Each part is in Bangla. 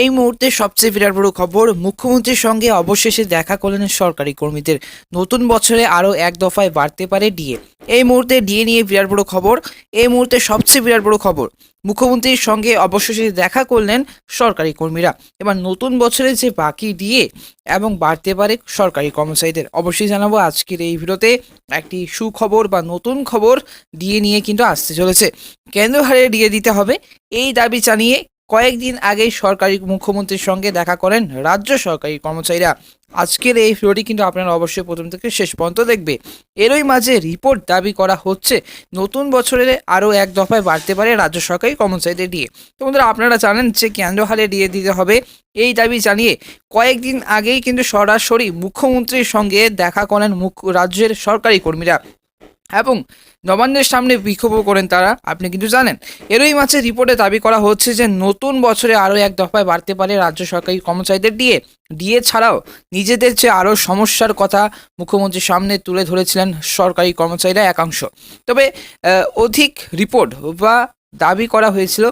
এই মুহূর্তে সবচেয়ে বিরাট বড় খবর, মুখ্যমন্ত্রীর সঙ্গে অবশেষে দেখা করলেন সরকারি কর্মীদের। নতুন বছরে আরও এক দফায় বাড়তে পারে ডিএ। এই মুহূর্তে ডিএ নিয়ে বিরাট বড় খবর, এই মুহূর্তে সবচেয়ে বিরাট বড় খবর, মুখ্যমন্ত্রীর সঙ্গে অবশেষে দেখা করলেন সরকারি কর্মীরা। এবার নতুন বছরে যে বাকি ডিএ এবং বাড়তে পারে সরকারি কর্মচারীদের, অবশ্যই জানাব আজকের এই ভিডিওতে একটি সুখবর বা নতুন খবর ডিএ নিয়ে কিন্তু আসতে চলেছে। কেন্দ্র হারে ডিএ দিতে হবে, এই দাবি জানিয়ে কয়েকদিন আগেই সরকারি মুখ্যমন্ত্রীর সঙ্গে দেখা করেন রাজ্য সরকারি কর্মচারীরা। আজকের এই ভিডিওটি কিন্তু আপনারা অবশ্যই প্রথম থেকে শেষ পর্যন্ত দেখবে। এরই মাঝে রিপোর্ট দাবি করা হচ্ছে, নতুন বছরের আরও এক দফায় বাড়তে পারে রাজ্য সরকারি কর্মচারীদের দিয়ে তো বন্ধুরা, আপনারা জানেন যে কেন্দ্র হারে দিয়ে দিতে হবে, এই দাবি জানিয়ে কয়েকদিন আগেই কিন্তু সরাসরি মুখ্যমন্ত্রীর সঙ্গে দেখা করেন মুখ্য রাজ্যের সরকারি কর্মীরা। এবং নবান্নের সামনে বিক্ষোভও করেন তারা, আপনি কিন্তু জানেন। এরই মাঝে রিপোর্টে দাবি করা হচ্ছে যে নতুন বছরে আরও এক দফায় বাড়তে পারে রাজ্য সরকারি কর্মচারীদের ডিএ। ডিএ ছাড়াও নিজেদের যে আরও সমস্যার কথা মুখ্যমন্ত্রীর সামনে তুলে ধরেছিলেন সরকারি কর্মচারীরা একাংশ। তবে অধিক রিপোর্ট বা দাবি করা হয়েছিল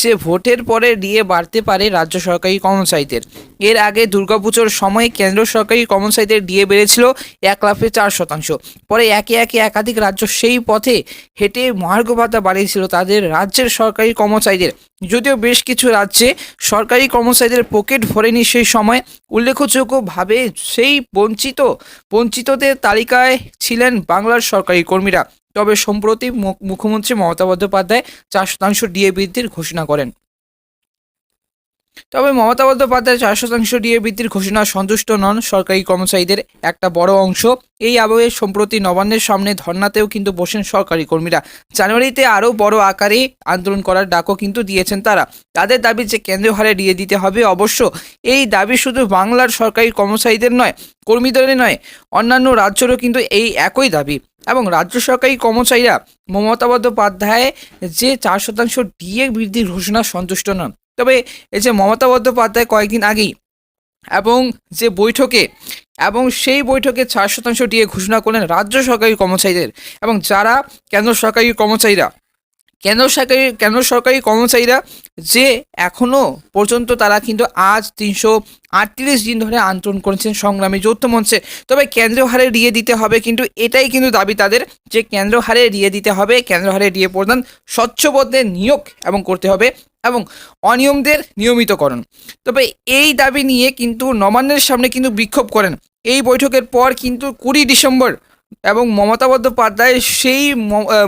যে ভোটের পরে ডিএ বাড়তে পারে রাজ্য সরকারি কর্মচারীদের। এর আগে দুর্গাপুজোর সময় কেন্দ্র সরকারি কর্মচারীদের ডিএ বেড়েছিল এক লাফে চার শতাংশ। পরে একে একে একাধিক রাজ্য সেই পথে হেঁটে মহার্ঘ ভাতা বাড়িয়েছিল তাদের রাজ্যের সরকারি কর্মচারীদের। যদিও বেশ কিছু রাজ্যে সরকারি কর্মচারীদের পকেট ভরেনি সেই সময়। উল্লেখযোগ্যভাবে সেই বঞ্চিত, বঞ্চিতদের তালিকায় ছিলেন বাংলার সরকারি কর্মীরা। তবে সম্প্রতি মুখ- মুখ্যমন্ত্রী মমতা বন্দ্যোপাধ্যায় চার শতাংশ ডিএ বৃদ্ধির ঘোষণা করেন। তবে মমতা বন্দ্যোপাধ্যায় চার শতাংশ ডিএ বৃদ্ধির ঘোষণা সন্তুষ্ট নন। সরকারি কর্মচারীদের একটা বড় অংশ। এই আবহে সম্প্রতি নবান্নের সামনে ধর্নাতেও কিন্তু বসেন সরকারি কর্মীরা। জানুয়ারিতে আরও বড় আকারে আন্দোলন করার ডাকও কিন্তু দিয়েছেন তারা। তাদের দাবি যে কেন্দ্রীয় হারে ডিএ দিতে হবে অবশ্য, এই দাবি শুধু বাংলার সরকারি কর্মচারীদের নয় কর্মীদের নয়, অন্যান্য রাজ্যেরও কিন্তু এই একই দাবি। এবং রাজ্য সরকারি কর্মচারীরা মমতা বন্দ্যোপাধ্যায় যে চার শতাংশ ডিএ বৃদ্ধির ঘোষণা সন্তুষ্ট নন। তবে এই যে মমতা বন্দ্যোপাধ্যায় কয়েকদিন আগেই এবং যে বৈঠকে এবং সেই বৈঠকে চার শতাংশ দিয়ে ঘোষণা করলেন রাজ্য সরকারি কর্মচারীদের এবং যারা কেন্দ্র সরকারি কর্মচারীরা, কেন্দ্র সরকারি কেন্দ্র সরকারি কর্মচারীরা যে এখনও পর্যন্ত তারা কিন্তু আজ তিনশো আটত্রিশ দিন ধরে আন্দোলন করেছেন সংগ্রামী যৌথ মঞ্চে। তবে কেন্দ্র হারে ডিএ দিতে হবে কিন্তু এটাই কিন্তু দাবি তাদের যে কেন্দ্র হারে ডিএ দিতে হবে কেন্দ্র হারে ডিএ প্রদান স্বচ্ছবদ্ধের নিয়োগ এবং করতে হবে এবং অনিয়মদের নিয়মিতকরণ। তবে এই দাবি নিয়ে কিন্তু নবান্নের সামনে কিন্তু বিক্ষোভ করেন। এই বৈঠকের পর কিন্তু কুড়ি ডিসেম্বর এবং মমতা বন্দ্যোপাধ্যায় সেই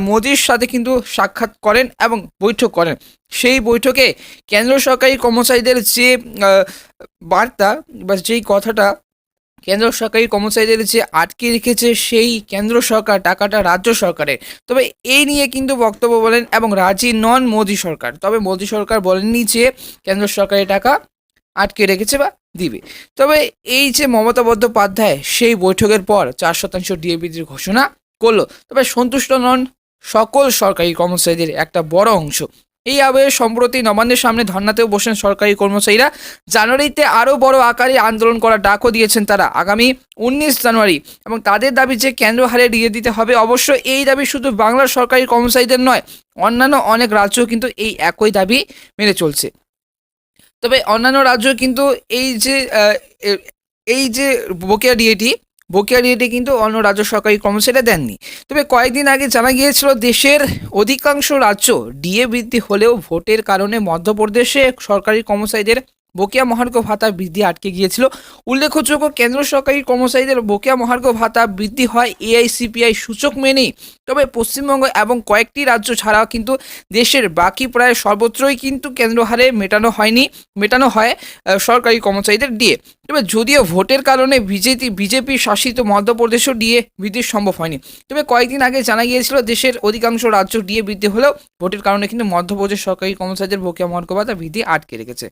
মোদির সাথে কিন্তু সাক্ষাৎ করেন এবং বৈঠক করেন। সেই বৈঠকে কেন্দ্র সরকারি কর্মচারীদের যে বার্তা বা যেই কথাটা কেন্দ্র সরকারি কর্মচারীদের যে আটকে রেখেছে সেই কেন্দ্র সরকার টাকাটা রাজ্য সরকারের। তবে এই নিয়ে কিন্তু বক্তব্য বলেন এবং রাজি নন মোদী সরকার। তবে মোদী সরকার বলেননি যে কেন্দ্র সরকারের টাকা আটকে রেখেছে বা দিবে। তবে এই যে মমতা বন্দ্যোপাধ্যায় সেই বৈঠকের পর চার শতাংশ ডিএ বৃদ্ধির ঘোষণা করল, তবে সন্তুষ্ট নন সকল সরকারি কর্মচারীদের একটা বড় অংশ। এই আবহে সম্প্রতি নবান্নের সামনে ধর্নাতেও বসেন সরকারি কর্মচারীরা। জানুয়ারিতে আরও বড় আকারে আন্দোলন করার ডাকও দিয়েছেন তারা। আগামী উনিশ জানুয়ারি এবং তাদের দাবি যে কেন্দ্র হারে ডিএ দিতে হবে, অবশ্য এই দাবি শুধু বাংলার সরকারি কর্মচারীদের নয়, অন্যান্য অনেক রাজ্য কিন্তু এই একই দাবি মেনে চলছে। তবে অন্যান্য রাজ্য কিন্তু এই যে এই যে বকেয়া ডিএটি বকেয়া রেটে কিন্তু অন্য রাজ্য সরকারি কর্মচারীরা দেননি। তবে কয়েকদিন আগে জানা গিয়েছিল দেশের অধিকাংশ রাজ্য ডিএ বৃদ্ধি হলেও ভোটের কারণে মধ্যপ্রদেশে সরকারি কর্মচারীদের বকেয়া মহার্ঘ ভাতা বৃদ্ধি আটকে গিয়েছিল। উল্লেখযোগ্য কেন্দ্র সরকারি কর্মচারীদের বকেয়া মহার্ঘ ভাতা বৃদ্ধি হয় এআইসিপিআই সূচক মেনেই। তবে পশ্চিমবঙ্গ এবং কয়েকটি রাজ্য ছাড়াও কিন্তু দেশের বাকি প্রায় সর্বত্রই কিন্তু কেন্দ্র হারে মেটানো হয়নি, মেটানো হয় সরকারি কর্মচারীদের দিয়ে। তবে যদিও ভোটের কারণে বিজেপি বিজেপি শাসিত মধ্যপ্রদেশও ডিএ বৃদ্ধি সম্ভব হয়নি। তবে কয়েকদিন আগে জানা গিয়েছিল দেশের অধিকাংশ রাজ্য ডিএ বৃদ্ধি হলেও ভোটের কারণে কিন্তু মধ্যপ্রদেশ সরকারি কর্মচারীদের বকেয়া মহার্ঘ ভাতা বৃদ্ধি আটকে রেখেছে।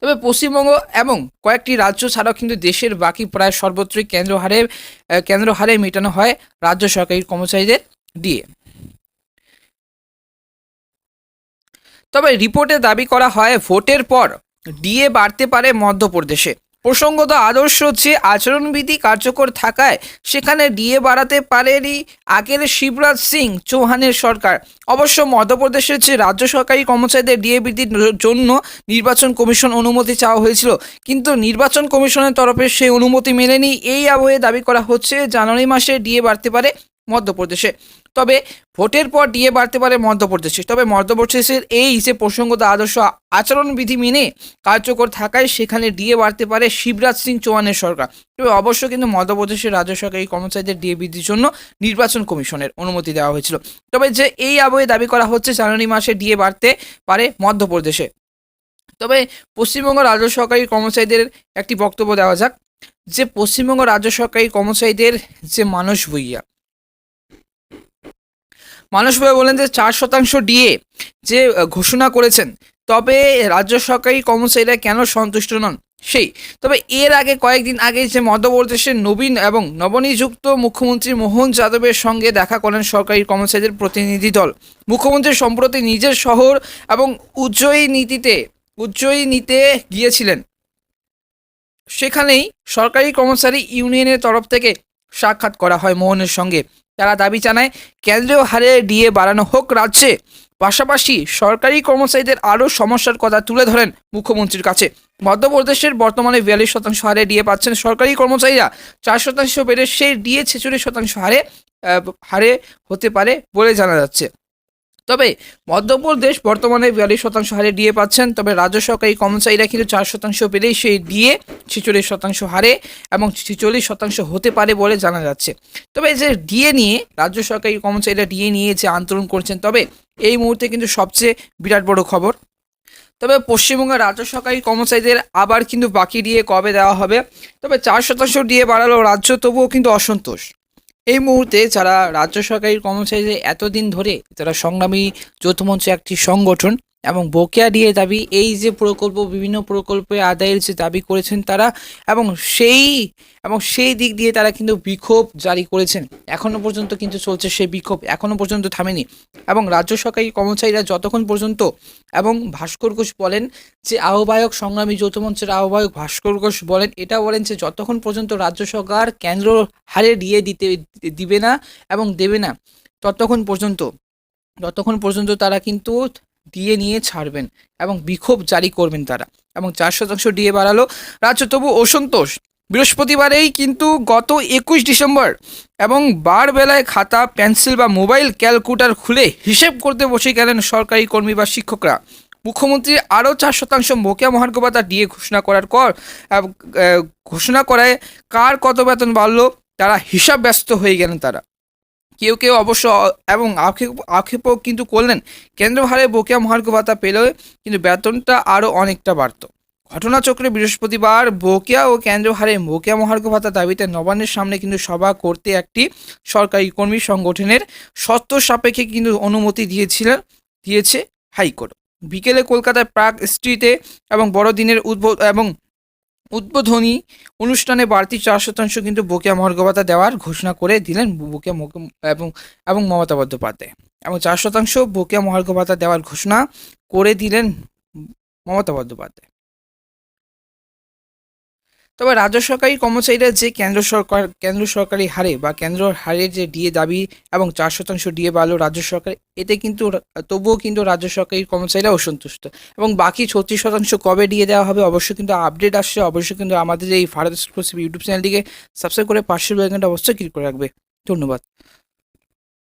তবে পশ্চিমবঙ্গ এবং কয়েকটি রাজ্য ছাড়াও কিন্তু দেশের বাকি প্রায় সর্বত্রই কেন্দ্র হারে কেন্দ্র হারে মেটানো হয় রাজ্য সরকারি কর্মচারীদের দিয়ে। তবে রিপোর্টে দাবি করা হয়, ভোটের পর ডিএ বাড়তে পারে মধ্যপ্রদেশে। প্রসঙ্গত আদর্শ হচ্ছে আচরণবিধি কার্যকর থাকায় সেখানে ডিএ বাড়াতে পারেনি আগের শিবরাজ সিং চৌহানের সরকার। অবশ্য মধ্যপ্রদেশের যে রাজ্য সরকারি কর্মচারীদের ডিএ বৃদ্ধির জন্য নির্বাচন কমিশন অনুমতি চাওয়া হয়েছিল, কিন্তু নির্বাচন কমিশনের তরফে সেই অনুমতি মেলেনি। এই আবহে দাবি করা হচ্ছে জানুয়ারি মাসে ডিএ বাড়তে পারে মধ্যপ্রদেশে। তবে ভোটের পর ডিএ বাড়তে পারে মধ্যপ্রদেশে। তবে মধ্যপ্রদেশের এই যে প্রসঙ্গত আদর্শ আচরণবিধি মেনে কার্যকর থাকায় সেখানে ডিএ বাড়তে পারে শিবরাজ সিং চৌহানের সরকার। তবে অবশ্য কিন্তু মধ্যপ্রদেশের রাজ্য সরকারি কর্মচারীদের ডিএ বৃদ্ধির জন্য নির্বাচন কমিশনের অনুমতি দেওয়া হয়েছিল। তবে যে এই আবহে দাবি করা হচ্ছে, জানুয়ারি মাসে ডিএ বাড়তে পারে মধ্যপ্রদেশে। তবে পশ্চিমবঙ্গ রাজ্য সরকারি কর্মচারীদের একটি বক্তব্য দেওয়া যাক। যে পশ্চিমবঙ্গ রাজ্য সরকারি কর্মচারীদের যে মানস ভূঁইয়া মানুষ ভাই বলেন যে চার শতাংশ ডিএ যে ঘোষণা করেছেন, তবে রাজ্য সরকারি কর্মচারীরা কেন সন্তুষ্ট নন? সেই। তবে এর আগে কয়েকদিন আগে যে মধ্যপ্রদেশের নবীন এবং নবনিযুক্ত মুখ্যমন্ত্রী মোহন যাদবের সঙ্গে দেখা করেন সরকারি কর্মচারীদের প্রতিনিধি দল। মুখ্যমন্ত্রী সম্প্রতি নিজের শহর এবং উজ্জয়ী নীতিতে উজ্জয়ী নিতে গিয়েছিলেন। সেখানেই সরকারি কর্মচারী ইউনিয়নের তরফ থেকে সাক্ষাৎ করা হয় মোহনের সঙ্গে। তারা দাবি জানায়, কেন্দ্রীয় হারে ডিএ বাড়ানো হোক রাজ্যে। পাশাপাশি সরকারি কর্মচারীদের আরও সমস্যার কথা তুলে ধরেন মুখ্যমন্ত্রীর কাছে। মধ্যপ্রদেশের বর্তমানে বিয়াল্লিশ শতাংশ হারে ডিএ পাচ্ছেন সরকারি কর্মচারীরা। চার শতাংশ বেড়ে সেই ডিএ ছেচল্লিশ শতাংশ হারে হারে হতে পারে বলে জানা যাচ্ছে। তবে মধ্যপ্রদেশ বর্তমানে বিয়াল্লিশ শতাংশ হারে ডিএ পাচ্ছেন, তবে রাজ্য সরকারি কর্মচারীরা কিন্তু চার শতাংশ পেলেই সেই ডিএ ছেচল্লিশ শতাংশ হারে এবং ছেচল্লিশ শতাংশ হতে পারে বলে জানা যাচ্ছে। তবে যে ডিএ নিয়ে, রাজ্য সরকারি কর্মচারীরা ডিএ নিয়ে যে আন্দোলন করছেন, তবে এই মুহূর্তে কিন্তু সবচেয়ে বিরাট বড় খবর। তবে পশ্চিমবঙ্গের রাজ্য সরকারি কর্মচারীদের আবার কিন্তু বাকি ডিএ কবে দেওয়া হবে? তবে চার শতাংশ ডিএ বাড়ালো রাজ্য, তবুও কিন্তু অসন্তোষ। এই মুহূর্তে যারা রাজ্য সরকারের কর্মচারীদের এতদিন ধরে যারা সংগ্রামী যৌথ মঞ্চে একটি সংগঠন এবং বকেয়া দিয়ে দাবি, এই যে প্রকল্প, বিভিন্ন প্রকল্পে আদায়ের যে দাবি করেছেন তারা এবং সেই এবং সেই দিক দিয়ে তারা কিন্তু বিক্ষোভ জারি করেছেন। এখনও পর্যন্ত কিন্তু চলছে সেই বিক্ষোভ, এখনও পর্যন্ত থামেনি। এবং রাজ্য সরকারি কর্মচারীরা যতক্ষণ পর্যন্ত, এবং ভাস্কর ঘোষ বলেন যে আহ্বায়ক সংগ্রামী যৌথ মঞ্চের আহ্বায়ক ভাস্কর ঘোষ বলেন এটা বলেন যে যতক্ষণ পর্যন্ত রাজ্য সরকার কেন্দ্র হারে দিয়ে দিতে, দিবে না এবং দেবে না, ততক্ষণ পর্যন্ত ততক্ষণ পর্যন্ত তারা কিন্তু দিয়ে নিয়ে ছাড়বেন এবং বিক্ষোভ জারি করবেন তারা। এবং চার শতাংশ ডিএ বাড়ালো রাজ্য। তবু অসন্তোষ বৃহস্পতিবারেই কিন্তু গত একুশ ডিসেম্বর এবং বার বেলায় খাতা পেন্সিল বা মোবাইল ক্যালকুলেটর খুলে হিসেব করতে বসে গেলেন সরকারি কর্মী বা শিক্ষকরা। মুখ্যমন্ত্রীর আরও চার শতাংশ বকেয়া মহার্ঘ ভাতা ডিএ ঘোষণা করার আহ, ঘোষণা করায় কার কত বেতন বাড়লো তারা হিসাব ব্যস্ত হয়ে গেলেন তারা। কেউ কেউ অবশ্য, এবং আক্ষেপ, আক্ষেপও কিন্তু করলেন। কেন্দ্র হারে বকেয়া মহার্ঘ ভাতা পেলেও কিন্তু বেতনটা আরও অনেকটা বাড়ত। ঘটনাচক্রে বৃহস্পতিবার বকেয়া ও কেন্দ্র হারে বকেয়া মহার্ঘ ভাতা দাবিতে নবান্নের সামনে কিন্তু সভা করতে একটি সরকারি কর্মী সংগঠনের শর্ত সাপেক্ষে কিন্তু অনুমতি দিয়েছিলেন দিয়েছে হাইকোর্ট। বিকেলে কলকাতার প্রাগ স্ট্রিটে এবং বড়দিনের উদ্বোধ, এবং উদ্বোধনী অনুষ্ঠানে বাড়তি চার শতাংশ কিন্তু বকেয়া মহার্ঘ ভাতা দেওয়ার ঘোষণা করে দিলেন বকেয়া এবং এবং মমতা বন্দ্যোপাধ্যায়। এবং চার শতাংশ বকেয়া মহার্ঘ ভাতা দেওয়ার ঘোষণা করে দিলেন মমতা বন্দ্যোপাধ্যায়। তবে রাজ্য সরকারি কর্মচারীরা যে কেন্দ্র সরকার, কেন্দ্র সরকারি হারে বা কেন্দ্র হারে যে ডিএ দাবি এবং চার শতাংশ ডিএ বাড়লো রাজ্য সরকার, এতে কিন্তু তবুও কিন্তু রাজ্য সরকারি কর্মচারীরা অসন্তুষ্ট। এবং বাকি ছত্রিশ শতাংশ কবে ডিএ দেওয়া হবে অবশ্যই কিন্তু আপডেট আসছে। অবশ্যই কিন্তু আমাদের এই ভারত এক্সক্লুসিভ ইউটিউব চ্যানেলটিকে সাবস্ক্রাইব করে পাশের বেলঘন্টা অবশ্যই ক্লিক করে রাখবে। ধন্যবাদ।